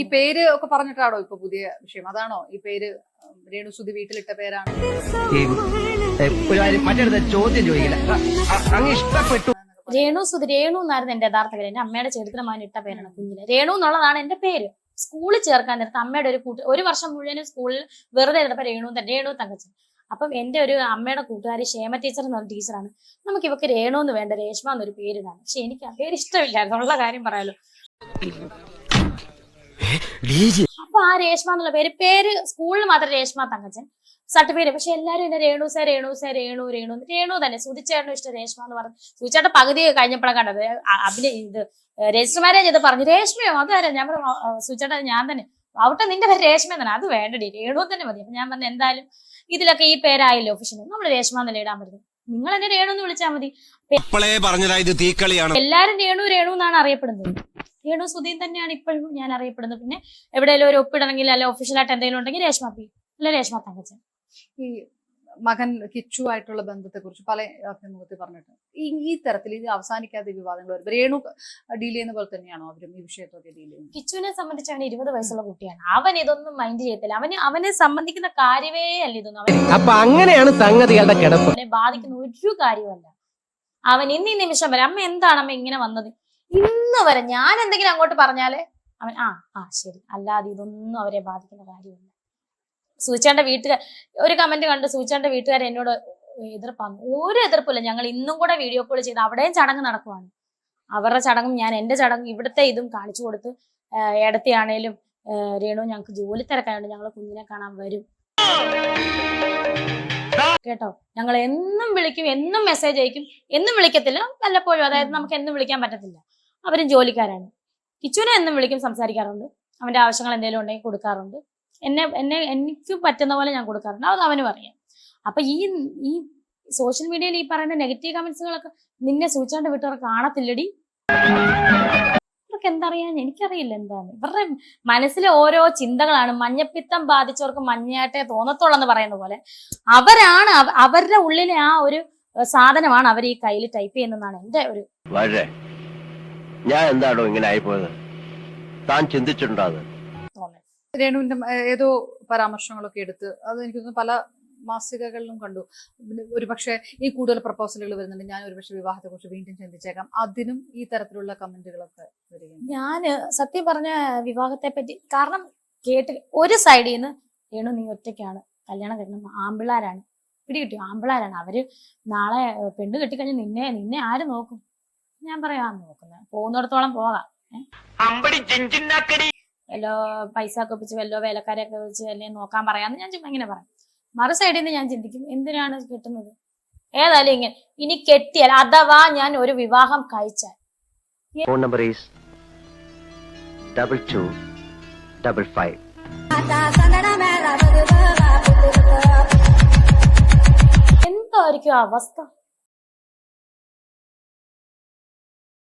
ഈ പേര് ഒക്കെ പറഞ്ഞിട്ടാണോ ഇപ്പൊ പുതിയ വിഷയം? അതാണോ ഈ പേര് രേണു രേണുസുതി വീട്ടിലിട്ട പേരാണ്? ചോദ്യം ചോദിക്കില്ല. രേണു സുധി രേണു എന്നായിരുന്നു എന്റെ യഥാർത്ഥ പേര്. എന്റെ അമ്മയുടെ ചരിത്രം ഇട്ട പേരാണ് കുഞ്ഞിന്. രേണു എന്നുള്ളതാണ് എന്റെ പേര്. സ്കൂളിൽ ചേർക്കാൻ നേരത്തെ അമ്മയുടെ ഒരു കൂട്ട് ഒരു വർഷം മുഴുവനും സ്കൂളിൽ വെറുതെ ഇരുന്നപ്പോ രേണു തന്നെ രേണു തങ്കച്ചൻ. അപ്പം എന്റെ ഒരു അമ്മയുടെ കൂട്ടുകാരി ക്ഷേമ ടീച്ചർ എന്ന് പറഞ്ഞ ടീച്ചറാണ്. നമുക്ക് ഇവക്ക് രേണു എന്ന് വേണ്ട രേഷ്മ എന്നൊരു പേരിടാണ് പക്ഷെ എനിക്ക് ആ പേര് ഇഷ്ടമില്ലായിരുന്നു ഉള്ള കാര്യം പറയാലോ. അപ്പൊ ആ രേഷ്മ എന്നുള്ള പേര് പേര് സ്കൂളിൽ മാത്രം രേഷ്മ തങ്കച്ചൻ സർട്ടിഫിക്കറ്റ് പക്ഷെ എല്ലാരും എന്നെ രേണു സേ രേണു സേ രേണു രേണു രേണു തന്നെ സുതിച്ചേട്ടനും ഇഷ്ടം രേഷ്മ എന്ന് പറഞ്ഞു. സുതിച്ചേട്ട പകുതി കഴിഞ്ഞപ്പോഴാണ് കണ്ടത്. അഭിനയ ഇത് രജിസ്റ്റർ മാരേജ് ചെയ്ത് പറഞ്ഞു. രേഷ്മയോ? അതാരാ ഞാൻ പറഞ്ഞു സുധിച്ചേട്ടൻ ഞാൻ തന്നെ. അവിടെ നിന്റെ പേര് രേഷ്മ തന്നെ. അത് വേണ്ടടി. രേണു തന്നെ മതി. അപ്പൊ ഞാൻ പറഞ്ഞു എന്തായാലും ഇതിലൊക്കെ ഈ പേരായല്ലോ ഒഫീഷ്യൽ നമ്മൾ രേഷ്മ എന്നല്ലേ ഇടാൻ പറ്റും നിങ്ങൾ എന്നെ രേണു എന്ന് വിളിച്ചാൽ മതി. എല്ലാരും രേണു രേണു എന്നാണ് അറിയപ്പെടുന്നത്. രേണു സുധീൻ തന്നെയാണ് ഇപ്പോഴും ഞാൻ അറിയപ്പെടുന്നത്. പിന്നെ എവിടെയെങ്കിലും ഒരു ഒപ്പിടണമെങ്കിൽ അല്ലെ ഒഫീഷ്യലായിട്ട് എന്തെങ്കിലും ഉണ്ടെങ്കിൽ രേഷ്മ പി അല്ലെ രേഷ്മ തങ്കച്ചൻ. ഈ മകൻ കിച്ചു ആയിട്ടുള്ള ബന്ധത്തെ കുറിച്ച് പല അഭിമുഖത്തിൽ പറഞ്ഞിട്ടുണ്ട്. ഈ ഈ തരത്തിൽ ഇത് അവസാനിക്കാത്ത വിവാദങ്ങൾ വരും രേണു ഡീൽ ചെയ്യുന്ന പോലെ തന്നെയാണോ അവരും ഈ വിഷയത്തൊക്കെ ഡീൽ ചെയ്യുന്നത്? കിച്ചുവിനെ സംബന്ധിച്ചാണ് അവൻ ഇരുപത് വയസ്സുള്ള കുട്ടിയാണ്. അവൻ ഇതൊന്നും മൈൻഡ് ചെയ്യത്തില്ല. അവന് അവനെ സംബന്ധിക്കുന്ന കാര്യമേ അല്ല ഇതൊന്നും. അവൻ അപ്പൊ അങ്ങനെയാണ് സംഗതികളുടെ കിടപ്പ്. അവനെ ബാധിക്കുന്ന ഒരു കാര്യമല്ല അവൻ ഇന്ന് ഈ നിമിഷം വരെ അമ്മ എന്താണ് അമ്മ ഇങ്ങനെ വന്നത്? ഇന്ന് വരെ ഞാൻ എന്തെങ്കിലും അങ്ങോട്ട് പറഞ്ഞാലേ അവൻ ആ ആ ശരി. അല്ലാതെ ഇതൊന്നും അവരെ ബാധിക്കുന്ന കാര്യമല്ല. സൂചാന്റെ വീട്ടുകാർ ഒരു കമന്റ് കണ്ട് സൂചാന്റെ വീട്ടുകാർ എന്നോട് എതിർപ്പാണ്. ഒരു എതിർപ്പില്ല ഞങ്ങൾ ഇന്നും കൂടെ വീഡിയോ കോൾ ചെയ്ത് അവിടെയും ചടങ്ങ് നടക്കുവാണ്. അവരുടെ ചടങ്ങും ഞാൻ എന്റെ ചടങ്ങും ഇവിടുത്തെ ഇതും കാണിച്ചു കൊടുത്ത് ഇടത്തെയാണേലും രേണു ഞങ്ങൾക്ക് ജോലി തിരക്കാനുണ്ട് ഞങ്ങൾ കുഞ്ഞിനെ കാണാൻ വരും. കേട്ടോ? ഞങ്ങൾ എന്നും വിളിക്കും എന്നും മെസ്സേജ് അയക്കും. എന്നും വിളിക്കത്തില്ല. വല്ലപ്പോഴും. അതായത് നമുക്ക് എന്നും വിളിക്കാൻ പറ്റത്തില്ല. അവരും ജോലിക്കാരാണ്. കിച്ചുവിനെ എന്നും വിളിക്കും സംസാരിക്കാറുണ്ട്. അവന്റെ ആവശ്യങ്ങൾ എന്തെങ്കിലും ഉണ്ടെങ്കിൽ കൊടുക്കാറുണ്ട്. എന്നെ എന്നെ എനിക്ക് പറ്റുന്ന പോലെ ഞാൻ കൊടുക്കാറുണ്ട്. അത് അവനും അറിയാം അപ്പൊ ഈ ഈ സോഷ്യൽ മീഡിയയിൽ ഈ പറയുന്ന നെഗറ്റീവ് കമന്റ്സുകളൊക്കെ നിന്നെ സൂചാണ്ട് വിട്ടവർ കാണത്തില്ലടി. ഇവർക്ക് എന്തറിയാൻ? എനിക്കറിയില്ല എന്താണ്. ഇവരുടെ മനസ്സിലെ ഓരോ ചിന്തകളാണ് മഞ്ഞപ്പിത്തം ബാധിച്ചവർക്ക് മഞ്ഞയായിട്ടേ തോന്നത്തുള്ളൂ എന്ന് പറയുന്ന പോലെ അവരാണ് അവരുടെ ഉള്ളിലെ ആ ഒരു സാധനമാണ് അവർ ഈ കയ്യിൽ ടൈപ്പ് ചെയ്യുന്നതാണ് എന്റെ ഒരു ഞാൻ എന്താണോ ഇങ്ങനെ ആയിപ്പോയത്? താൻ ചിന്തിച്ചിട്ടുണ്ടോ അത്? രേണുവിന്റെ ഏതോ പരാമർശങ്ങളൊക്കെ എടുത്ത് അത് എനിക്ക് പല മാസികകളിലും കണ്ടു. പിന്നെ ഒരുപക്ഷെ ഈ കൂടുതൽ പ്രപ്പോസലുകൾ വരുന്നുണ്ട്. ഞാൻ ഒരുപക്ഷെ വിവാഹത്തെ കുറിച്ച് വീണ്ടും ചിന്തിച്ചേക്കാം. അതിനും ഈ തരത്തിലുള്ള കമന്റുകളൊക്കെ വരികയാണ് ഞാൻ സത്യം പറഞ്ഞ വിവാഹത്തെ പറ്റി കാരണം കേട്ട് ഒരു സൈഡിൽ നിന്ന് രേണു നീ ഒറ്റയ്ക്കാണ്. കല്യാണം കഴിക്കണം. ആമ്പിളാരാണ് പിടികിട്ടി. ആമ്പിളാരാണ് അവർ നാളെ പെണ്ണ് കെട്ടിക്കഴിഞ്ഞ് നിന്നെ നിന്നെ ആര് നോക്കും? ഞാൻ പറയാ നോക്കുന്നത് പോകുന്നിടത്തോളം പോകാം. വല്ലോ പൈസ ഒക്കെ വെച്ച് വല്ലോ വേലക്കാരെയൊക്കെ വെച്ച് അല്ലെങ്കിൽ നോക്കാൻ പറയാന്ന് ഞാൻ ചുമ്മാ ഇങ്ങനെ പറയാം. മറു സൈഡിൽ നിന്ന് ഞാൻ ചിന്തിക്കും എന്തിനാണ് കിട്ടുന്നത്? ഏതായാലും ഇങ്ങനെ ഇനി കെട്ടിയാൽ അഥവാ ഞാൻ ഒരു വിവാഹം കഴിച്ചാൽ. Phone number is double two double five എന്തായിരിക്കും അവസ്ഥ?